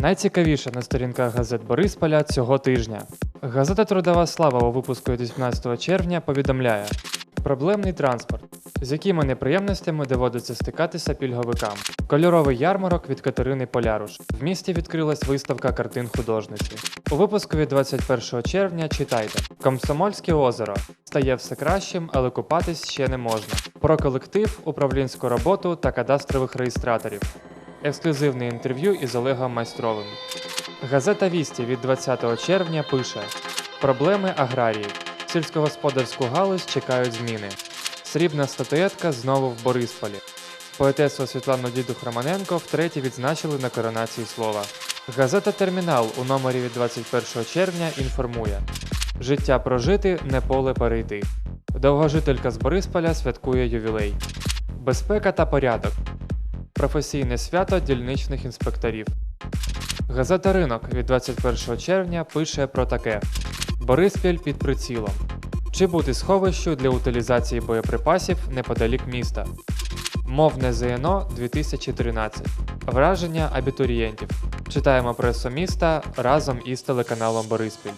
Найцікавіше на сторінках газет Борисполя цього тижня. Газета Трудова Слава у випуску 18 червня повідомляє: проблемний транспорт, з якими неприємностями доводиться стикатися пільговикам. Кольоровий ярмарок від Катерини Поляруш. В місті відкрилась виставка картин художниці. У випуску від 21 червня читайте: Комсомольське озеро стає все кращим, але купатись ще не можна. Про колектив, управлінську роботу та кадастрових реєстраторів. Ексклюзивне інтерв'ю із Олегом Майстровим. Газета Вісті від 20 червня пише: Проблеми аграріїв. Сільськогосподарську галузь чекають зміни. Срібна статуетка знову в Борисполі. Поетесу Світлану Дідух Романенко втретє відзначили на коронації слова. Газета Термінал у номері від 21 червня інформує: Життя прожити, не поле перейти. Довгожителька з Борисполя святкує ювілей. Безпека та порядок. Професійне свято дільничних інспекторів. Газета Ринок від 21 червня пише про таке: Бориспіль під прицілом. Чи бути сховищу для утилізації боєприпасів неподалік міста? Мовне ЗНО 2013. Враження абітурієнтів. Читаємо пресу міста разом із телеканалом Бориспіль.